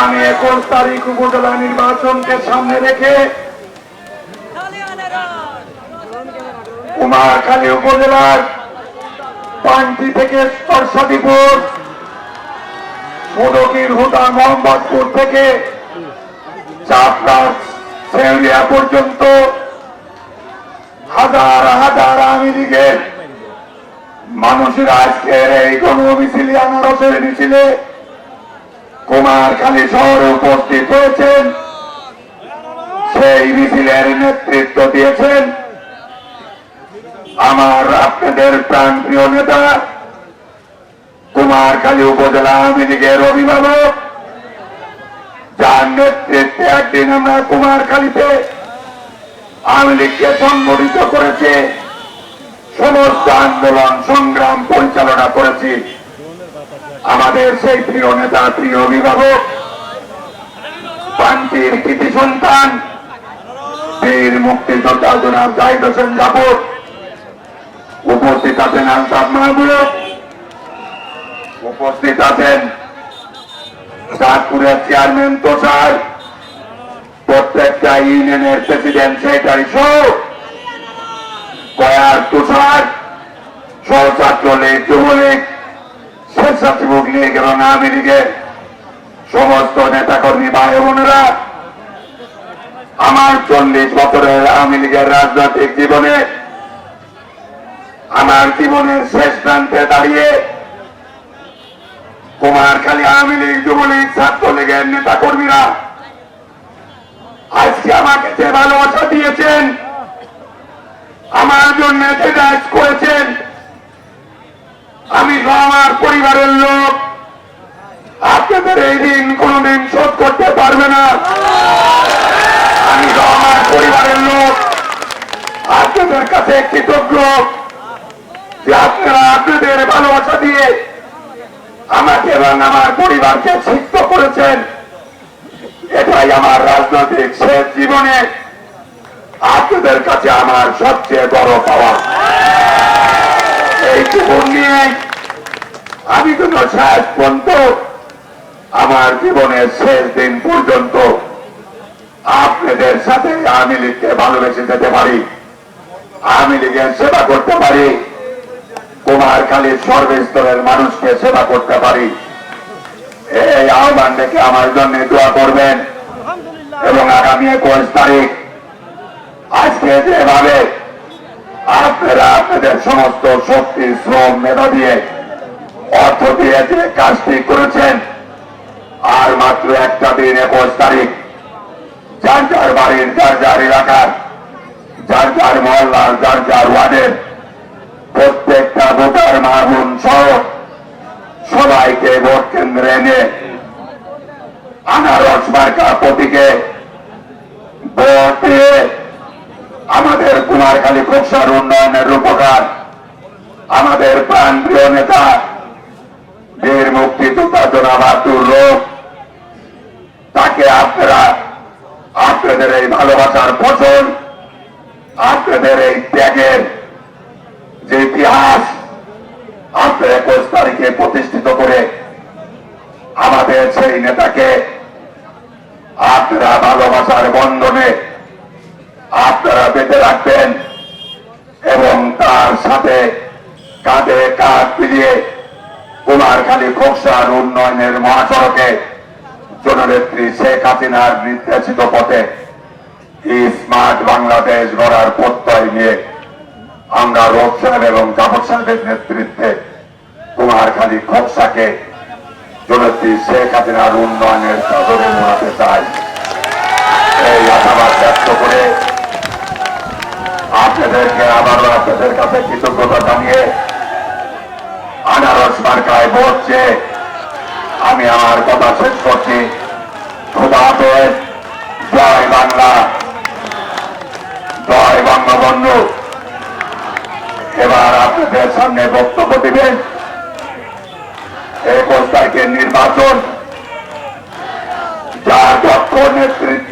আগামী একুশ তারিখ উপজেলা নির্বাচনকে সামনে রেখে কুমারখালী উপজেলার পান্টি থেকে সরস্বতীপুর মোদকির হুদা মোহাম্মদপুর থেকে চাপড়া শেউলিয়া পর্যন্ত হাজার হাজার আওয়ামী লীগের মানুষেরা আজকের এই গণ মিছিলে আনারসের মিছিলে কুমারখালী শহরে উপস্থিত হয়েছেন। সেই মিছিলের নেতৃত্ব দিয়েছেন। আমার আপনাদের প্রাণ প্রিয় নেতা কুমারখালী উপজেলা আওয়ামী লীগের অভিভাবক। যার নেতৃত্বে একদিন আমরা কুমারখালীতে আওয়ামী লীগকে সংগঠিত করেছে, সমস্ত আন্দোলন সংগ্রাম পরিচালনা করেছি। আমাদের সেই প্রিয় নেতা, প্রিয় অভিভাবক পান্তির কৃতি সন্তান, বীর মুক্তিযোদ্ধা জনাব জাহিদ হোসেন জাফর, উপস্থিত আছেন আলতাফ মাহবুব উপস্থিত আছেন চাঁদপুরের চেয়ারম্যান তোষার, প্রত্যেকটা ইউনিয়নের প্রেসিডেন্ট সেক্রেটারি সহ কয়ার তুষার সহ ছাত্র লীগ যুবলীগ স্বেচ্ছাসেবক লীগ এবং আওয়ামী লীগের সমস্ত নেতাকর্মী ভাই বোনেরা, আমার চল্লিশ বছরের আওয়ামী লীগের রাজনৈতিক জীবনে, আমার জীবনের শেষ প্রান্তে দাঁড়িয়ে কুমারখালী আওয়ামী লীগ যুবলীগ ছাত্রলীগের নেতা কর্মীরা আজকে আমাকে যে ভালোবাসা দিয়েছেন, আমার জন্য যে কাজ করেছেন আমি আমার পরিবারের লোক আপনাদের এই দিন কোনদিন শোধ করতে পারবে না। আমি আমার পরিবারের লোক আপনাদের কাছে কৃতজ্ঞ যে আপনারা আপনাদের ভালোবাসা দিয়ে আমাকে এবং আমার পরিবারকে সিদ্ধ করেছেন। এটাই আমার রাজনৈতিক শেষ জীবনে আপনাদের কাছে আমার সবচেয়ে বড় পাওয়া। আমি কোন শেষ পর্যন্ত আমার জীবনের শেষ দিন পর্যন্ত আপনাদের সাথে আমি লীগকে ভালোবেসে যেতে পারি। আমি লীগের সেবা করতে পারি। কুমারখালীর সর্বস্তরের মানুষকে সেবা করতে পারি। এই আহ্বান দেখে আমার জন্য দোয়া করবেন। এবং আগামী একুশ তারিখ আজকে যেভাবে আপনাদের সমস্ত শক্তি, শ্রম, মেধা দিয়ে অর্থ দিয়ে যে কাজটি করেছেন, আর মাত্র একটা দিন একুশ তারিখ, যার যার বাড়ির, যার যার এলাকার, যার যার মহল্লার, যার যার ওয়ার্ডের প্রত্যেকটা ভোটার মাহুন সহ সবাইকে ভোট কেন্দ্রে এনে আনারস মার্কা প্রতীকে ভোট দিয়ে আমাদের কুমারখালী খোকসার উন্নয়নের রূপকার। আমাদের প্রাণ প্রিয় নেতা, বীর মুক্তিযোদ্ধা জনাব আব্দুর রোগ তাকে আপনারা, আপনাদের এই ভালোবাসার ফসল, আপনাদের এই ত্যাগের যে ইতিহাস, আপনার একুশ তারিখে প্রতিষ্ঠিত করে আমাদের সেই নেতাকে আপনারা ভালোবাসার বন্ধনে আপনারা বেঁধে রাখবেন এবং তার সাথে কাঁধে কাঁধ মিলিয়ে কুমারখালী খোকসার উন্নয়নের মহাসড়কে জননেত্রী শেখ হাসিনার নির্দেশিত পথে স্মার্ট বাংলাদেশ গড়ার প্রত্যয় নিয়ে আমরা রোগ সাহেব এবং জাফর সাহেবের নেতৃত্বে কুমারখালী খোকসাকে জননেত্রী শেখ হাসিনার উন্নয়নের চাদরে মোড়াতে চাই। এই আশাবাদ ব্যক্ত করে আপনাদেরকে আবারও আপনাদের কাছে কৃতজ্ঞতা জানিয়ে আনারস মার্কায় চেয়ে আমি আমার কথা শেষ করছি। খোদা হাফেজ। জয় বাংলা। জয় বঙ্গবন্ধু এবার আপনাদের সামনে বক্তব্য দিবেন। একুশ তারিখের নির্বাচন। যার দক্ষ নেতৃত্বে